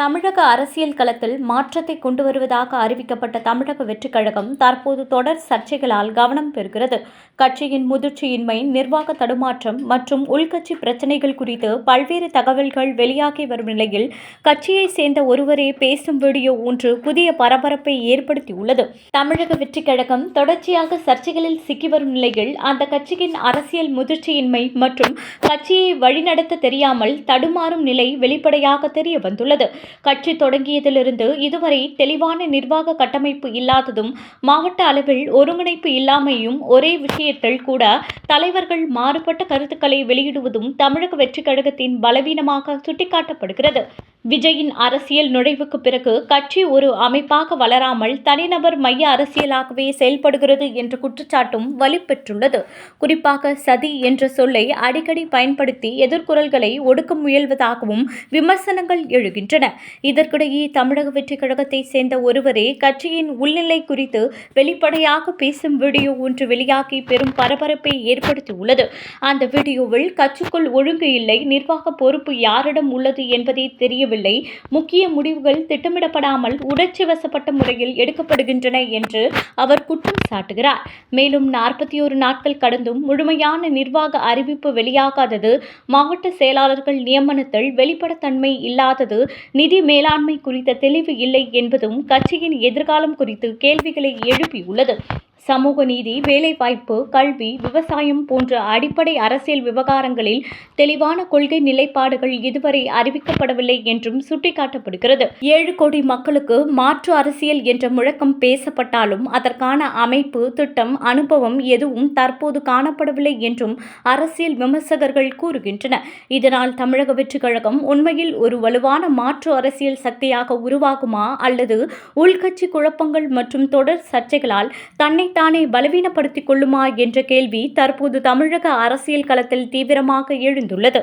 தமிழக அரசியல் களத்தில் மாற்றத்தை கொண்டு வருவதாக அறிவிக்கப்பட்ட தமிழக வெற்றிக் கழகம் தற்போது தொடர் சர்ச்சைகளால் கவனம் பெறுகிறது. கட்சியின் முதிர்ச்சியின்மை நிர்வாக தடுமாற்றம் மற்றும் உள்கட்சி பிரச்சினைகள் குறித்து பல்வேறு தகவல்கள் வெளியாகி வரும் நிலையில் கட்சியை சேர்ந்த ஒருவரே பேசும் வீடியோ ஒன்று புதிய பரபரப்பை ஏற்படுத்தியுள்ளது. தமிழக வெற்றிக் கழகம் தொடர்ச்சியாக சர்ச்சைகளில் சிக்கி வரும் நிலையில் அந்த கட்சியின் அரசியல் முதிர்ச்சியின்மை மற்றும் கட்சியை வழிநடத்த தெரியாமல் தடுமாறும் நிலை வெளிப்படையாக தெரிய வந்துள்ளது. கட்சி தொடங்கியதிலிருந்து இதுவரை தெளிவான நிர்வாக கட்டமைப்பு இல்லாததும் மாவட்ட அளவில் ஒருங்கிணைப்பு இல்லாமையும் ஒரே விஷயத்தில் கூட தலைவர்கள் மாறுபட்ட கருத்துக்களை வெளியிடுவதும் தமிழக வெற்றிக் கழகத்தின் பலவீனமாக சுட்டிக்காட்டப்படுகிறது. விஜயின் அரசியல் நுழைவுக்கு பிறகு கட்சி ஒரு அமைப்பாக வளராமல் தனிநபர் மைய அரசியலாகவே செயல்படுகிறது என்ற குற்றச்சாட்டும் வலுப்பெற்றுள்ளது. குறிப்பாக சதி என்ற சொல்லை அடிக்கடி பயன்படுத்தி எதிர்குரல்களை ஒடுக்க முயல்வதாகவும் விமர்சனங்கள் எழுகின்றன. இதற்கிடையே தமிழக வெற்றிக் கழகத்தை சேர்ந்த ஒருவரே கட்சியின் உள்நிலை குறித்து வெளிப்படையாக பேசும் வீடியோ ஒன்று வெளியாகி பெரும் பரபரப்பை ஏற்படுத்தியுள்ளது. அந்த வீடியோவில் கட்சிக்குள் ஒழுங்கு இல்லை நிர்வாக பொறுப்பு யாரிடம் உள்ளது என்பதை தெரிய முடியவில்லை முக்கிய முடிவுகள் திட்டமிடப்படாமல் உணர்ச்சி வசப்பட்ட முறையில் எடுக்கப்படுகின்றன என்று அவர் குற்றம் சாட்டுகிறார். மேலும் நாற்பத்தி ஒரு நாட்கள் கடந்தும் முழுமையான நிர்வாக அறிவிப்பு வெளியாகாதது மாவட்ட செயலாளர்கள் நியமனத்தில் வெளிப்படத்தன்மை இல்லாதது நிதி மேலாண்மை குறித்த தெளிவு இல்லை என்பதும் கட்சியின் எதிர்காலம் குறித்து கேள்விகளை எழுப்பியுள்ளது. சமூக நீதி வேலைவாய்ப்பு கல்வி விவசாயம் போன்ற அடிப்படை அரசியல் விவகாரங்களில் தெளிவான கொள்கை நிலைப்பாடுகள் இதுவரை அறிவிக்கப்படவில்லை என்றும் சுட்டிக்காட்டப்படுகிறது. ஏழு கோடி மக்களுக்கு மாற்று அரசியல் என்ற முழக்கம் பேசப்பட்டாலும் அதற்கான அமைப்பு திட்டம் அனுபவம் எதுவும் தற்போது காணப்படவில்லை என்றும் அரசியல் விமர்சகர்கள் கூறுகின்றனர். இதனால் தமிழக வெற்றிக் கழகம் உண்மையில் ஒரு வலுவான மாற்று அரசியல் சக்தியாக உருவாகுமா அல்லது உள்கட்சி குழப்பங்கள் மற்றும் தொடர் சர்ச்சைகளால் தன்னை தானே பலவீனப்படுத்திக் கொள்ளுமா என்ற கேள்வி தற்போது தமிழக அரசியல் களத்தில் தீவிரமாக எழுந்துள்ளது.